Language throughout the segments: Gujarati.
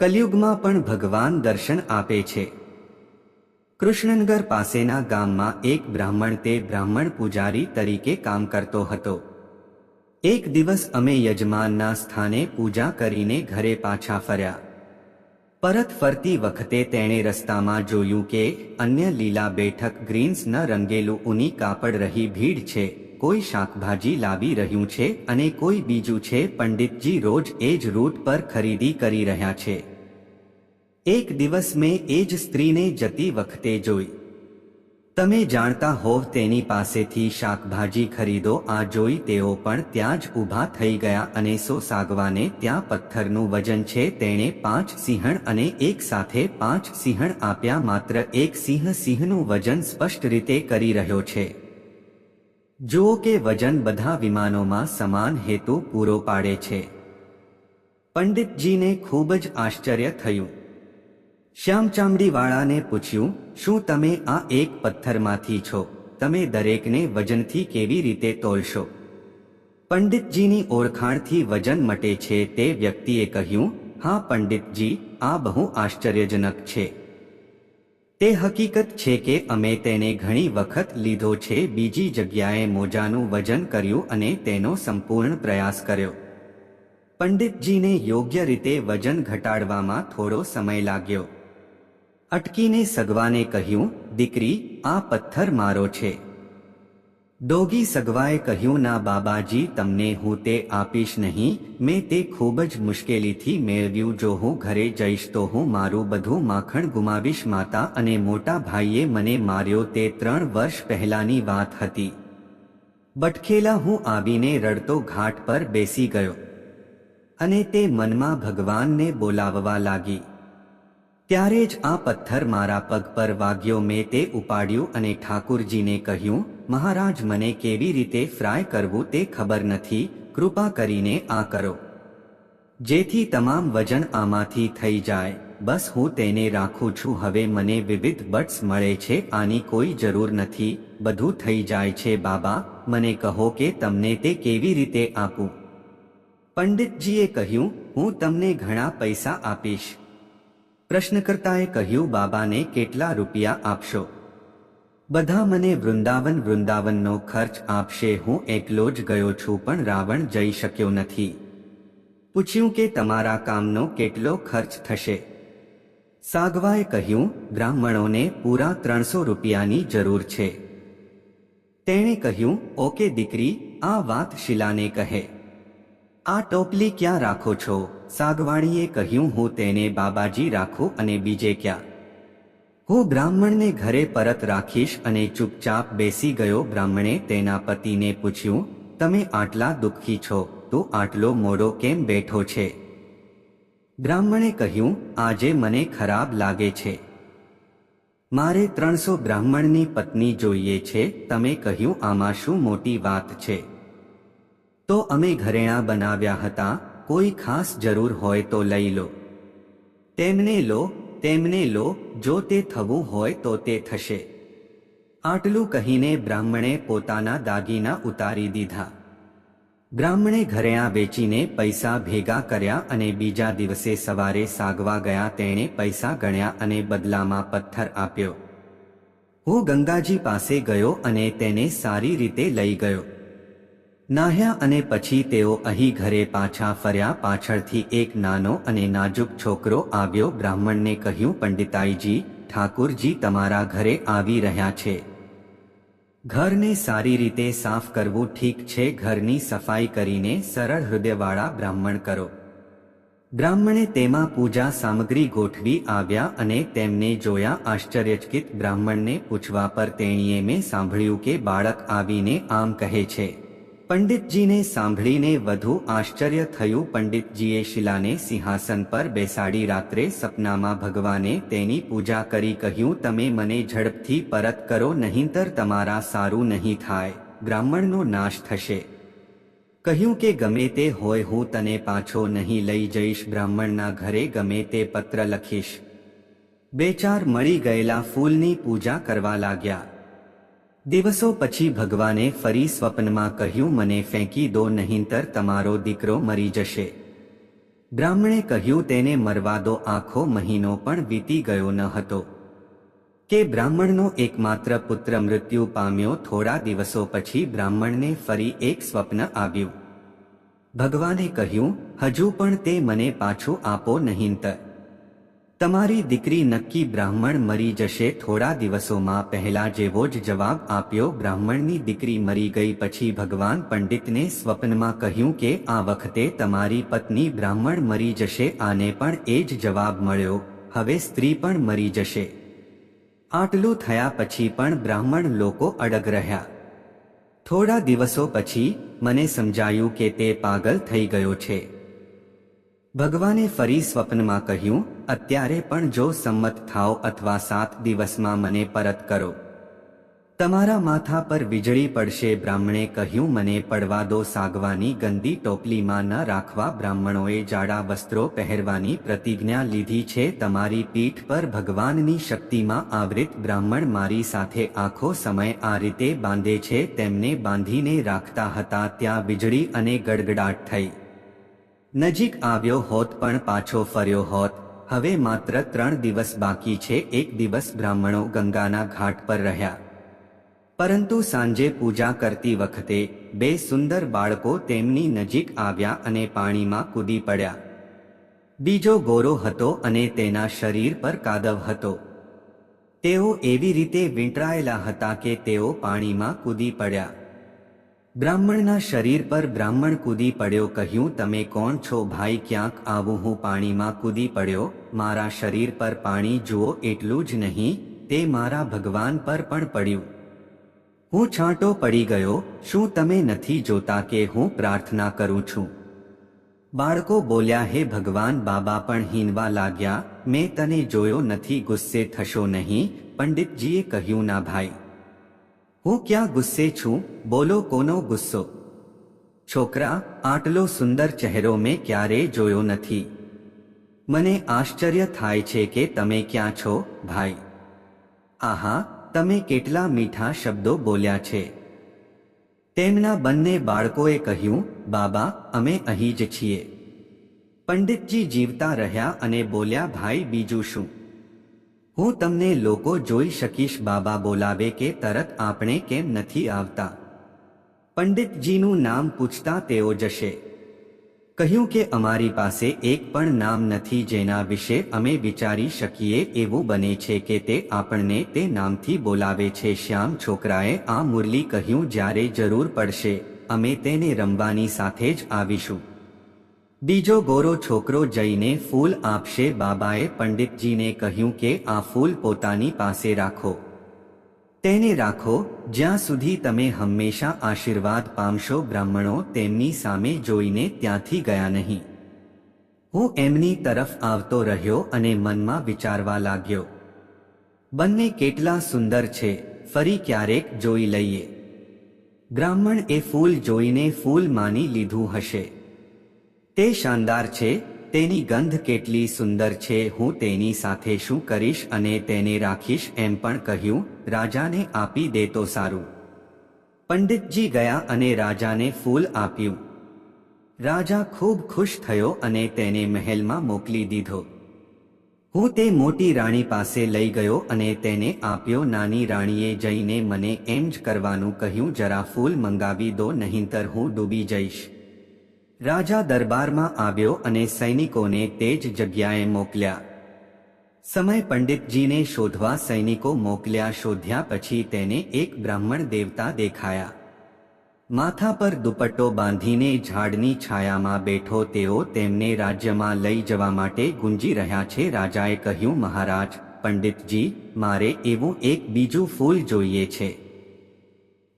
કલયુગમાં પણ ભગવાન દર્શન આપે છે. કૃષ્ણનગર પાસેના ગામમાં એક બ્રાહ્મણ તે બ્રાહ્મણ પૂજારી તરીકે કામ કરતો હતો. એક દિવસ અમે યજમાનના સ્થાને પૂજા કરીને ઘરે પાછા ફર્યા. પરત ફરતી વખતે તેણે રસ્તામાં જોયું કે અન્ય લીલા બેઠક ગ્રીન્સ ન રંગેલું ઊની કાપડ રહી ભીડ છે, કોઈ શાકભાજી લાવી રહ્યું છે અને કોઈ બીજું છે, પંડિતજી રોજ એ જ રૂટ પર ખરીદી કરી રહ્યા છે. એક દિવસ મેં એ જ સ્ત્રીને જતી વખતે જોઈ. તમે જાણતા હોવ તેની પાસેથી શાકભાજી ખરીદો, આ જોઈ તેઓ પણ ત્યાં જ ઊભા થઈ ગયા અને સો સાગવાને ત્યાં પથ્થરનું વજન છે, તેણે પાંચ સિંહણ અને એક સાથે પાંચ સિંહણ આપ્યા, માત્ર એક સિંહ સિંહનું વજન સ્પષ્ટ રીતે કરી રહ્યો છે. જુઓ કે વજન બધા વિમાનોમાં સમાન હેતુ પૂરો પાડે છે. પંડિતજીને ખૂબ જ આશ્ચર્ય થયું. શ્યામચામડીવાળાને પૂછ્યું, શું તમે આ એક પથ્થરમાંથી છો? તમે દરેકને વજનથી કેવી રીતે તોલશો? પંડિતજીની ઓળખાણથી વજન મટે છે તે વ્યક્તિએ કહ્યું, હા પંડિતજી, આ બહુ આશ્ચર્યજનક છે. તે હકીકત છે કે અમે તેને ઘણી વખત લીધો છે, બીજી જગ્યાએ મોજાનું વજન કર્યું અને તેનો સંપૂર્ણ પ્રયાસ કર્યો. પંડિતજીને યોગ્ય રીતે વજન ઘટાડવામાં થોડો સમય લાગ્યો. અટકીને સગવાને કહ્યું, દીકરી, આ પથ્થર મારો છે. ડોગી સગવાએ કહ્યું, ના બાબાજી, તમને હું તે આપીશ નહીં, મેં તે ખૂબ જ મુશ્કેલીથી મેળવ્યું, જો હું ઘરે જઈશ તો હું મારું બધું માખણ ગુમાવીશ, માતા અને મોટા ભાઈએ મને માર્યો તે ત્રણ વર્ષ પહેલાની વાત હતી. બટખેલા હું આવીને રડતો ઘાટ પર બેસી ગયો અને તે મનમાં ભગવાનને બોલાવવા લાગી. ત્યારે જ આ પથ્થર મારા પગ પર વાગ્યો. મેં તે ઉપાડ્યું અને ઠાકુરજીને કહ્યું, મહારાજ, મને કેવી રીતે ફ્રાય કરવું તે ખબર નથી. કૃપા કરીને આ કરો. જેથી તમામ વજન આમાંથી થઈ જાય. બસ હું તેને રાખું છું. હવે મને વિવિધ બટ્સ મળે છે. આની કોઈ જરૂર નથી. બધું થઈ જાય છે, બાબા. મને કહો કે તમને તે કેવી રીતે આપું? પંડિતજીએ કહ્યું, હું તમને ઘણા પૈસા આપીશ. પ્રશ્નકર્તાએ કહ્યું, બાબાને કેટલા રૂપિયા આપશો? બધા મને વૃંદાવન, વૃંદાવનનો ખર્ચ આપશે. હું એકલો જ ગયો છું, પણ રાવણ જઈ શક્યો નથી. પૂછ્યું કે તમારા કામનો કેટલો ખર્ચ થશે? સાગવાએ કહ્યું, બ્રાહ્મણોને પૂરા ત્રણસો રૂપિયાની જરૂર છે. તેણે કહ્યું, ઓકે દીકરી, આ વાત શિલાને કહે. આ ટોપલી ક્યાં રાખો છો? સાગવાણીએ કહ્યું, હું તેને બાબાજી રાખું અને બીજે ક્યાં? હું, બ્રાહ્મણને ઘરે પરત રાખીશ અને ચૂપચાપ બેસી ગયો. બ્રાહ્મણે તેના પતિને પૂછ્યું, તમે આટલા દુઃખી છો, તું આટલો મોડો કેમ બેઠો છે? બ્રાહ્મણે કહ્યું, આજે મને ખરાબ લાગે છે. મારે ત્રણસો બ્રાહ્મણની પત્ની જોઈએ છે. તમે કહ્યું, આમાં શું મોટી વાત છે? તો અમે ઘરેણાં બનાવ્યા હતા, કોઈ ખાસ જરૂર હોય તો લઈ લો. તેમને લો તેમને લો, જો તે થવું હોય તો તે થશે. આટલું કહીને બ્રાહ્મણે પોતાના દાગીના ઉતારી દીધા. બ્રાહ્મણે ઘરેણાં વેચીને પૈસા ભેગા કર્યા અને બીજા દિવસે સવારે સાગવા ગયા તેણે પૈસા ગણ્યા અને બદલામાં પથ્થર આપ્યો. હું ગંગાજી પાસે ગયો અને તેને સારી રીતે લઈ ગયો. નાહ્યા અને પછી તેઓ અહીં ઘરે પાછા ફર્યા. પાછળથી એક નાનો અને નાજુક છોકરો આવ્યો. બ્રાહ્મણને કહ્યું, પંડિતાઈજી, ઠાકુરજી તમારા ઘરે આવી રહ્યા છે. ઘરને સારી રીતે સાફ કરવું ઠીક છે. ઘરની સફાઈ કરીને સરળ હૃદયવાળા બ્રાહ્મણ કરો. બ્રાહ્મણે તેમાં પૂજા સામગ્રી ગોઠવી આવ્યા અને તેમને જોયા. આશ્ચર્યચકિત બ્રાહ્મણને પૂછવા પર તેણીએ મેં સાંભળ્યું કે બાળક આવીને આમ કહે છે. પંડિતજીને સાંભળીને વધુ આશ્ચર્ય થયું. પંડિતજીએ શિલાને સિંહાસન પર બેસાડી રાત્રે સપનામાં ભગવાને તેની પૂજા કરી કહ્યું, તમે મને ઝડપથી પરત કરો, નહીંતર તમારા સારું નહીં થાય. બ્રાહ્મણનો નાશ થશે. કહ્યું કે ગમે તે હોય હું તને પાછો નહીં લઈ જઈશ. બ્રાહ્મણના ઘરે ગમે તે પત્ર લખીશ. બે ચાર મળી ગયેલા ફૂલની પૂજા કરવા લાગ્યા. દિવસો પછી ભગવાને ફરી સ્વપ્નમાં કહ્યું, મને ફેંકી દો, નહીંતર તમારો દીકરો મરી જશે. બ્રાહ્મણે કહ્યું, તેને મરવા દો, આખો મહિનો પણ વીતી ગયો ન હતો. કે બ્રાહ્મણનો એકમાત્ર પુત્ર મૃત્યુ પામ્યો, થોડા દિવસો પછી બ્રાહ્મણને ફરી એક સ્વપ્ન આવ્યું. ભગવાને કહ્યું, હજુ પણ તે મને પાછું આપો, નહીંતર. તમારી દીકરી નક્કી બ્રાહ્મણ મરી જશે થોડા દિવસોમાં પહેલા જેવો જ જવાબ આપ્યો. બ્રાહ્મણની દીકરી મરી ગઈ પછી ભગવાન પંડિતને સ્વપ્નમાં કહ્યું કે આ વખતે તમારી પત્ની બ્રાહ્મણ મરી જશે, આને પણ એ જ જવાબ મળ્યો. હવે સ્ત્રી પણ મરી જશે. આટલું થયા પછી પણ બ્રાહ્મણ લોકો અડગ રહ્યા. થોડા દિવસો પછી મને સમજાયું કે તે પાગલ થઈ ગયો છે. ભગવાને ફરી સ્વપ્નમાં કહ્યું, અત્યારે પણ જો સંમત થાઓ અથવા સાત દિવસમાં મને પરત કરો. તમારા માથા પર વીજળી પડશે, બ્રાહ્મણે કહ્યું, મને પડવા દો સાગવાની ગંદી ટોપલીમાં ન રાખવા, બ્રાહ્મણોએ જાડા વસ્ત્રો પહેરવાની પ્રતિજ્ઞા લીધી છે, તમારી પીઠ પર ભગવાનની શક્તિમાં આવૃત બ્રાહ્મણ મારી સાથે આખો સમય આ રીતે બાંધે છે, તેમને બાંધીને રાખતા હતા, ત્યાં વીજળી અને ગડગડાટ થઈ. નજીક આવ્યો હોત પણ પાછો ફર્યો હોત. હવે માત્ર ત્રણ દિવસ બાકી છે, એક દિવસ બ્રાહ્મણો ગંગાના ઘાટ પર રહ્યા. પરંતુ સાંજે પૂજા કરતી વખતે બે સુંદર બાળકો તેમની નજીક આવ્યા અને પાણીમાં કૂદી પડ્યા. બીજો ગોરો હતો અને તેના શરીર પર કાદવ હતો. તેઓ એવી રીતે વીંટળાયેલા હતા કે તેઓ પાણીમાં કૂદી પડ્યા. બ્રાહ્મણના શરીર પર બ્રાહ્મણ કૂદી પડ્યો કહ્યું, તમે કોણ છો ભાઈ? ક્યાંક આવું હું પાણીમાં કૂદી પડ્યો? મારા શરીર પર પાણી જુઓ, એટલું જ નહીં, તે મારા ભગવાન પર પણ પડ્યું. હું છાંટો પડી ગયો, શું તમે નથી જોતા કે હું પ્રાર્થના કરું છું? બાળકો બોલ્યા, હે ભગવાન, બાબા પણ હીનવા લાગ્યા. મેં તને જોયો નથી, ગુસ્સે થશો નહીં. પંડિતજીએ કહ્યું, ના ભાઈ હું ક્યાં ગુસ્સે છું? બોલો કોનો ગુસ્સો? છોકરા, આટલો સુંદર ચહેરો મેં ક્યારેય જોયો નથી. મને આશ્ચર્ય થાય છે કે તમે ક્યાં છો, ભાઈ. આહા, તમે કેટલા મીઠા શબ્દો બોલ્યા છે. તેમના બંને બાળકોએ કહ્યું, બાબા, અમે અહીં જ છીએ. પંડિતજી જીવતા રહ્યા અને બોલ્યા, ભાઈ, બીજું શું? હું તમને લોકો જોઈ શકીશ બાબા બોલાવે કે તરત આપણે કેમ નથી આવતા? પંડિતજીનું નામ પૂછતા તેઓ જશે. કહ્યું કે અમારી પાસે એક પણ નામ નથી જેના વિશે અમે વિચારી શકીએ એવું બને છે કે તે આપણને તે નામથી બોલાવે છે. શ્યામ છોકરાએ આ મુરલી કહ્યું, જ્યારે જરૂર પડશે, અમે તેને રમવાની સાથે જ આવીશું. બીજો ગોરો છોકરો જઈને ફૂલ આપશે બાબાએ પંડિતજીને કહ્યું કે આ ફૂલ પોતાની પાસે રાખો. તેને રાખો, જ્યાં સુધી તમે હંમેશા આશીર્વાદ પામશો બ્રાહ્મણો તેમની સામે જોઈને ત્યાંથી ગયા નહીં. હું એમની તરફ આવતો રહ્યો અને મનમાં વિચારવા લાગ્યો. બંને કેટલા સુંદર છે, ફરી ક્યારેક જોઈ લઈએ. બ્રાહ્મણ એ ફૂલ જોઈને ફૂલ માની લીધું હશે. તે શાનદાર છે, તેની ગંધ કેટલી સુંદર છે, હું તેની સાથે શું કરીશ અને તેને રાખીશ એમ પણ કહ્યું, રાજાને આપી દે તો સારું. પંડિતજી ગયા અને રાજાને ફૂલ આપ્યું. રાજા ખૂબ ખુશ થયો અને તેને મહેલમાં મોકલી દીધો. હું તે મોટી રાણી પાસે લઈ ગયો અને તેને આપ્યો, નાની રાણીએ જઈને મને એમ જ કરવાનું કહ્યું, જરા ફૂલ મંગાવી દો, નહીંતર હું ડૂબી જઈશ. રાજા દરબારમાં આવ્યો અને સૈનિકોને તે જ જગ્યાએ મોકલ્યા. સમય પંડિતજીને શોધવા સૈનિકો મોકલ્યા શોધ્યા પછી તેને એક બ્રાહ્મણ દેવતા દેખાયા. માથા પર દુપટ્ટો બાંધીને ઝાડની છાયામાં બેઠો તેઓ તેમને રાજ્યમાં લઈ જવા માટે ગુંજી રહ્યા છે. રાજાએ કહ્યું, મહારાજ, પંડિતજી, મારે એવું એક બીજું ફૂલ જોઈએ છે.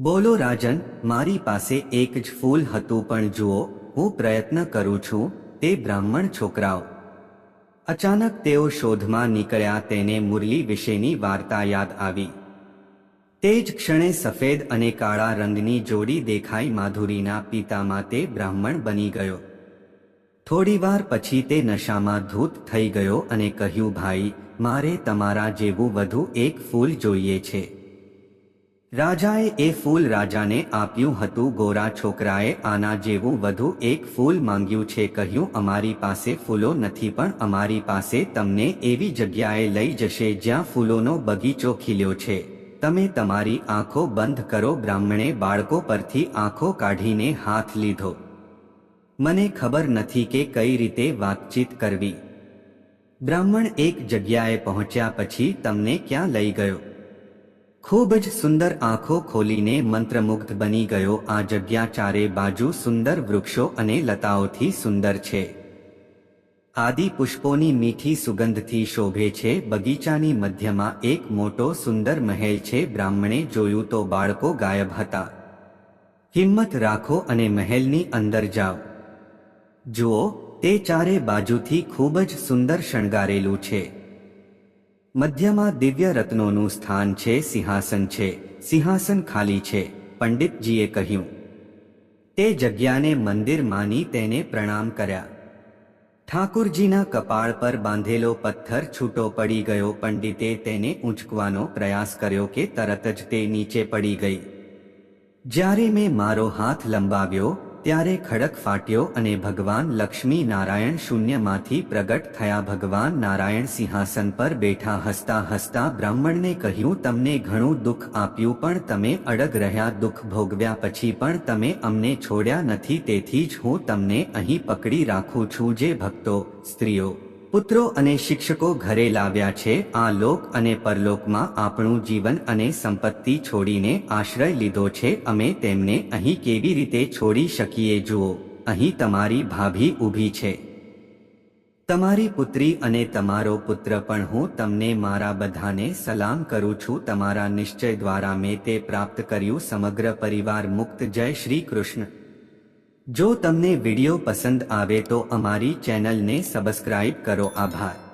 બોલો, રાજન, મારી પાસે એક જ ફૂલ હતું, પણ જુઓ હું પ્રયત્ન કરું છું તે બ્રાહ્મણ છોકરાઓ. અચાનક તેઓ શોધમાં નીકળ્યા તેને મુરલી વિશેની વાર્તા યાદ આવી. તે જ ક્ષણે સફેદ અને કાળા રંગની જોડી દેખાઈ માધુરીના પિતામાં તે બ્રાહ્મણ બની ગયો. થોડીવાર પછી તે નશામાં ધૂત થઈ ગયો અને કહ્યું, ભાઈ, મારે તમારા જેવું વધુ એક ફૂલ જોઈએ છે. રાજાએ એ ફૂલ રાજાને આપ્યું હતું. ગોરા છોકરાએ આના જેવું વધુ એક ફૂલ માંગ્યું છે. કહ્યું, અમારી પાસે ફૂલો નથી, પણ અમારી પાસે તમને એવી જગ્યાએ લઈ જશે જ્યાં ફૂલોનો બગીચો ખીલ્યો છે. તમે તમારી આંખો બંધ કરો. બ્રાહ્મણે બાળકો પરથી આંખો કાઢીને હાથ લીધો. મને ખબર નથી કે કઈ રીતે વાતચીત કરવી. બ્રાહ્મણ એક જગ્યાએ પહોંચ્યા પછી તમને ક્યાં લઈ ગયો? ખૂબ જ સુંદર આંખો ખોલીને મંત્રમુગ્ધ બની ગયો. આ જગ્યા ચારે બાજુ સુંદર વૃક્ષો અને લતાઓથી સુંદર છે. આદિ પુષ્પોની મીઠી સુગંધથી શોભે છે. બગીચાની મધ્યમાં એક મોટો સુંદર મહેલ છે. બ્રાહ્મણે જોયું તો બાળકો ગાયબ હતા. હિંમત રાખો અને મહેલની અંદર જાઓ. જુઓ, તે ચારે બાજુથી ખૂબ જ સુંદર શણગારેલું છે. મધ્યમાં દિવ્ય રત્નોનું સ્થાન છે, સિંહાસન છે, સિંહાસન ખાલી છે, પંડિતજીએ કહ્યું. તે જગ્યાને મંદિર માની તેને પ્રણામ કર્યા. ઠાકુરજીના કપાળ પર બાંધેલો પથ્થર છૂટો પડી ગયો, પંડિતે તેને ઊંચકવાનો પ્રયાસ કર્યો કે તરત જ તે નીચે પડી ગઈ. જ્યારે મેં મારો હાથ લંબાવ્યો ત્યારે ખડક ફાટ્યો અને ભગવાન લક્ષ્મી નારાયણ શૂન્યમાંથી પ્રગટ થયા. ભગવાન નારાયણ સિંહાસન પર બેઠા હસતા હસતા બ્રાહ્મણને કહ્યું, તમને ઘણું દુઃખ આપ્યું, પણ તમે અડગ રહ્યા. દુઃખ ભોગવ્યા પછી પણ તમે અમને છોડ્યા નથી. તેથી જ હું તમને અહીં પકડી રાખું છું, જે ભક્તો, સ્ત્રીઓ પુત્રો અને શિક્ષકો ઘરે લાવ્યા છે. આ લોક અને પરલોકમાં આપણું જીવન અને સંપત્તિ છોડીને આશ્રય લીધો છે. અમે તેમને અહીં કેવી રીતે છોડી શકીએ જુઓ. અહીં તમારી ભાભી ઊભી છે. તમારી પુત્રી અને તમારો પુત્ર પણ હું તમને મારા બધાને સલામ કરું છું. તમારા નિશ્ચય દ્વારા મેં તે પ્રાપ્ત કર્યું. સમગ્ર પરિવાર મુક્ત. જય શ્રી કૃષ્ણ. જો તમને વીડિયો પસંદ આવે તો અમારી ચેનલને સબસ્ક્રાઇબ કરો. આભાર.